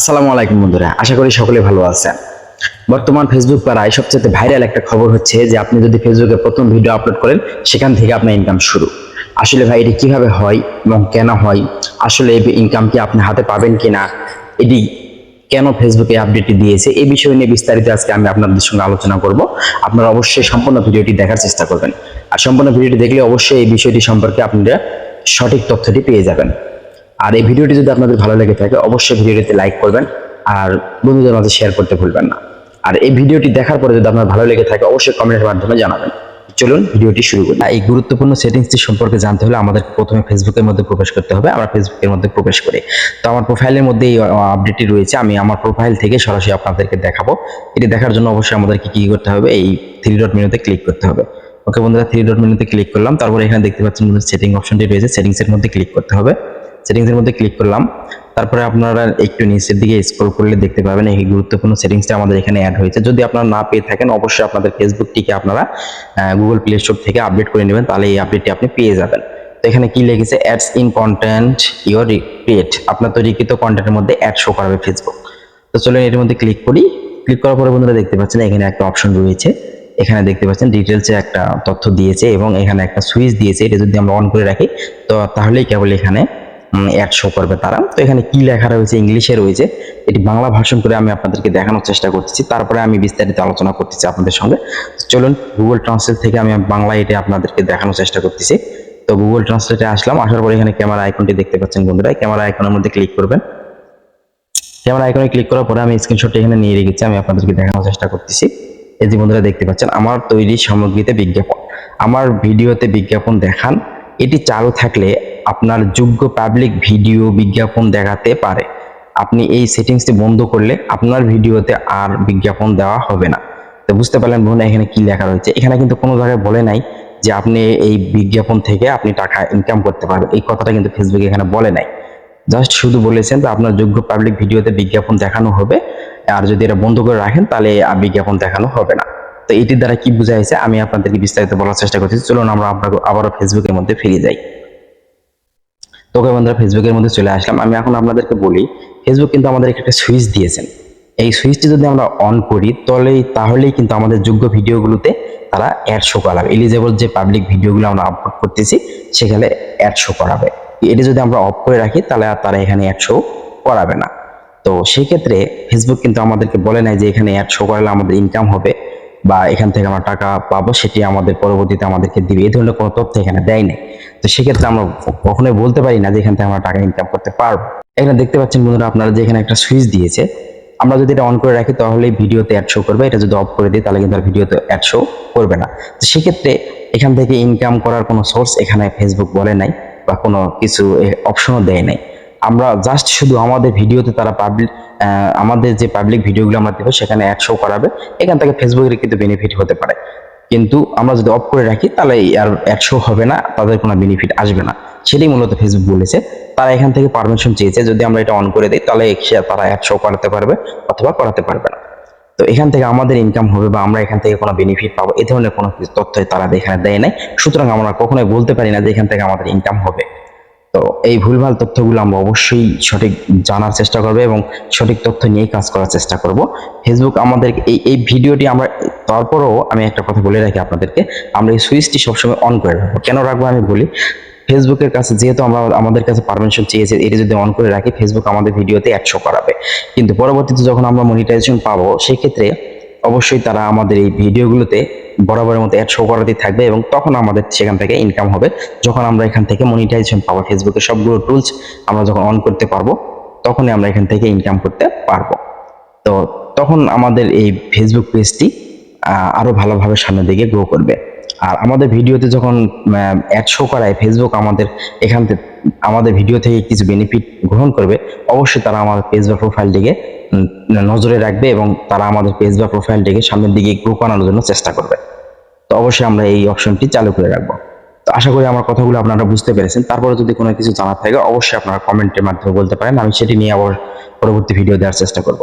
আসসালামু আলাইকুম বন্ধুরা, আশা করি সকলে ভালো আছেন। বর্তমান ফেসবুক পাড়ায় সবচেয়ে ভাইরাল একটা খবর হচ্ছে যে, আপনি যদি ফেসবুকে প্রথম ভিডিও আপলোড করেন, সেখান থেকে আপনার ইনকাম শুরু। আসলে ভাই, এটি কীভাবে হয় এবং কেন হয়? আসলে এই ইনকাম কি আপনি হাতে পাবেন কিনা? এটি কেন ফেসবুকে আপডেটটি দিয়েছে? এই বিষয় নিয়ে বিস্তারিত আজকে আমি আপনাদের সঙ্গে আলোচনা করব। আপনারা অবশ্যই সম্পূর্ণ ভিডিওটি দেখার চেষ্টা করবেন। আর সম্পূর্ণ ভিডিওটি দেখলে অবশ্যই এই বিষয়টি সম্পর্কে আপনারা সঠিক তথ্যটি পেয়ে যাবেন। আর এই ভিডিওটি যদি আপনাদের ভালো লেগে থাকে, অবশ্যই ভিডিওটিতে লাইক করবেন আর বন্ধুদের মাঝে শেয়ার করতে ভুলবেন না। আর এই ভিডিওটি দেখার পরে যদি আপনার ভালো লেগে থাকে, অবশ্যই কমেন্টের মাধ্যমে জানাবেন। চলুন, ভিডিওটি শুরু করি। এই গুরুত্বপূর্ণ সেটিংসটি সম্পর্কে জানতে হলে আমাদের প্রথমে ফেসবুকের মধ্যে প্রবেশ করতে হবে, আমরা ফেসবুকের মধ্যে প্রবেশ করি। তো আমার প্রোফাইলের মধ্যে এই আপডেটটি রয়েছে, আমি আমার প্রোফাইল থেকে সরাসরি আপনাদেরকে দেখাবো। এটি দেখার জন্য অবশ্যই আমাদেরকে কি করতে হবে, এই থ্রি ডট মেনুতে ক্লিক করতে হবে। ওকে বন্ধুরা থ্রি ডট মেনুতে ক্লিক করলাম, তারপরে এখানে দেখতে পাচ্ছেন সেটিং অপশনটি রয়েছে সেটিংসের মধ্যে ক্লিক করতে হবে। সেটিংসের মধ্যে ক্লিক করলাম। তারপরে আপনারা একটু নিচের দিকে স্ক্রল করলে দেখতে পাবেন এই গুরুত্বপূর্ণ সেটিংসটা আমাদের এখানে অ্যাড হয়েছে। যদি আপনারা না পেয়ে থাকেন, অবশ্যই আপনাদের ফেসবুকটিকে আপনারা গুগল প্লে স্টোর থেকে আপডেট করে নেবেন, তাহলে এই আপডেটটি আপনি পেয়ে যাবেন। তো এখানে কি লিখেছে ads in content your create আপনার তৈরিকৃত কন্টেন্টের মধ্যে অ্যাড শো করাবে ফেসবুক তো চলুন এর মধ্যে ক্লিক করি। ক্লিক করার পরে বন্ধুরা দেখতে পাচ্ছেন এখানে একটা অপশন রয়েছে। এখানে দেখতে পাচ্ছেন ডিটেলসে একটা তথ্য দিয়েছে এবং এখানে একটা সুইচ দিয়েছে। এটা যদি আমরা অন করে রাখি, তো তাহলেই কেবল এখানে অ্যাড শো করবে তারা। তো এখানে কি লেখা রয়েছে? ইংলিশে রয়েছে। এটি বাংলা ভাষণ করে আমি আপনাদেরকে দেখানোর চেষ্টা করতেছি। তারপরে আমি বিস্তারিত আলোচনা করতেছি আপনাদের সঙ্গে। চলুন গুগল ট্রান্সলেট থেকে আমি বাংলা এটা আপনাদেরকে দেখানোর চেষ্টা করতেছি। তো গুগল ট্রান্সলেটে আসলাম। আসার পরে এখানে ক্যামেরা আইকনটি দেখতে পাচ্ছেন বন্ধুরা। ক্যামেরা আইকনের মধ্যে ক্লিক করবেন। ক্যামেরা আইকনে ক্লিক করার পরে আমি স্ক্রিনশট এখানে নিয়ে রেখেছি। আমি আপনাদেরকে দেখানোর চেষ্টা করতেছি। এই যে বন্ধুরা দেখতে পাচ্ছেন, আমার তৈরি সামগ্রীতে বিজ্ঞাপন। আমার ভিডিওতে বিজ্ঞাপন দেখান। এটি চালু থাকলে আপনার যোগ্য পাবলিক ভিডিও বিজ্ঞাপন দেখাতে পারে। আপনি এই সেটিংসটি বন্ধ করলে আপনার ভিডিওতে আর বিজ্ঞাপন দেওয়া হবে না। তো বুঝতে পারলেন বোন এখানে কি লেখা রয়েছে? এখানে কিন্তু কোনো জায়গায় বলে নাই যে আপনি এই বিজ্ঞাপন থেকে আপনি টাকা ইনকাম করতে পারবেন। এই কথাটা কিন্তু ফেসবুকে এখানে বলে নাই। জাস্ট শুধু বলেছেন যে আপনার যোগ্য পাবলিক ভিডিওতে বিজ্ঞাপন দেখানো হবে। আর যদি এটা বন্ধ করে রাখেন তাহলে আর বিজ্ঞাপন দেখানো হবে না। তো এটির দ্বারা কি বোঝাইছে আমি আপনাদেরকে বিস্তারিত বলার চেষ্টা করছি। চলুন আমরা আপনাকে আবারও ফেসবুকের মধ্যে ফিরে যাই। তোকে বন্ধুরা ফেসবুকের মধ্যে চলে আসলাম। আমি এখন আপনাদেরকে বলি, ফেসবুক কিন্তু আমাদের একটা সুইচ দিয়েছেন। এই সুইচটি যদি আমরা অন করি তাহলেই তাহলেই কিন্তু আমাদের যোগ্য ভিডিওগুলোতে তারা অ্যাড শো করাবে। এলিজেবল যে পাবলিক ভিডিওগুলো আমরা আপলোড করতেছি, সেখানে অ্যাড শো করাবে। এটি যদি আমরা অফ করে রাখি, তাহলে আর তারা এখানে অ্যাড শো করাবে না। তো সেই ক্ষেত্রে ফেসবুক কিন্তু আমাদেরকে বলে নাই যে এখানে অ্যাড শো করালে আমাদের ইনকাম হবে। বা এখান থেকে আমরা টাকা পাবো, সেটি আমাদের পরবর্তীতে আমাদেরকে দিবে। এই ধরনের কোনো তথ্য এখানে দেয় নাই। তো সেক্ষেত্রে আমরা কখনোই বলতে পারি না যে এখান থেকে আমরা টাকা ইনকাম করতে পারব। এখানে দেখতে পাচ্ছেন বন্ধুরা, আপনারা যে এখানে একটা সুইচ দিয়েছে, আমরা যদি এটা অন করে রাখি, তাহলে ভিডিওতে অ্যাড শো করবে। এটা যদি অফ করে দিই, তাহলে কিন্তু আর ভিডিওতে অ্যাড শো করবে না। তো সেক্ষেত্রে এখান থেকে ইনকাম করার কোনো সোর্স এখানে ফেসবুক বলে নাই, বা কোনো কিছু অপশনও দেয় নাই। আমরা জাস্ট শুধু আমাদের ভিডিওতে তারা পাবলিক আমাদের যে পাবলিক ভিডিওগুলো আমরা দেবো, সেখানে অ্যাড শো করাবে। এখান থেকে ফেসবুকের কিন্তু বেনিফিট হতে পারে। কিন্তু আমরা যদি অফ করে রাখি, তাহলে আর অ্যাড শো হবে না, তাদের কোনো বেনিফিট আসবে না। সেটাই মূলত ফেসবুক বলেছে। তারা এখান থেকে পারমিশন চেয়েছে, যদি আমরা এটা অন করে দিই, তাহলে তারা অ্যাড শো করাতে পারবে অথবা করাতে পারবে না। তো এখান থেকে আমাদের ইনকাম হবে বা আমরা এখান থেকে কোনো বেনিফিট পাবো, এ ধরনের কোনো তথ্য তারা এখানে দেয় নাই। সুতরাং আমরা কখনোই বলতে পারি না যে এখান থেকে আমাদের ইনকাম হবে। তো এই ভুলভাল তথ্যগুলো আমরা অবশ্যই সঠিক জানার চেষ্টা করব এবং সঠিক তথ্য নিয়ে কাজ করার চেষ্টা করব। ফেসবুক আমাদের এই এই ভিডিওটি আমরা, তারপরেও আমি একটা কথা বলে রাখি আপনাদেরকে, আমরা এই সুইচটি সবসময় অন করে রাখব। কেন রাখব আমি বলি? ফেসবুকের কাছে যেহেতু আমরা আমাদের কাছে পারমিশন চেয়েছে, এটা যদি অন করে রাখি ফেসবুক আমাদের ভিডিওতে অ্যাডশো করাবে। কিন্তু পরবর্তীতে যখন আমরা মনিটাইজেশন পাবো, সেক্ষেত্রে অবশ্যই তারা আমাদের এই ভিডিওগুলোতে বরাবরের মতো অ্যাড শো করাতেই থাকবে এবং তখন আমাদের সেখান থেকে ইনকাম হবে। যখন আমরা এখান থেকে মনিটাইজেশন পাবো ফেসবুকের সবগুলো টুলস আমরা যখন অন করতে পারব, তখনই আমরা এখান থেকে ইনকাম করতে পারব। তো তখন আমাদের এই ফেসবুক পেজটি আরও ভালোভাবে সামনের দিকে গ্রো করবে। আর আমাদের ভিডিওতে যখন অ্যাড শো করায় ফেসবুক আমাদের এখান থেকে আমাদের ভিডিও থেকে কিছু বেনিফিট গ্রহণ করবে, অবশ্যই তারা আমাদের পেজ বা প্রোফাইলটিকে নজরে রাখবে এবং তারা আমাদের পেজ বা প্রোফাইলটিকে সামনের দিকে গ্রো করানোর জন্য চেষ্টা করবে। তো অবশ্যই আমরা এই অপশনটি চালু করে রাখব। তো আশা করি আমার কথাগুলো আপনারা বুঝতে পেরেছেন। তারপরে যদি কোনো কিছু জানার থাকে, অবশ্যই আপনারা কমেন্টের মাধ্যমে বলতে পারেন। আমি সেটি নিয়ে আবার পরবর্তী ভিডিও দেওয়ার চেষ্টা করব।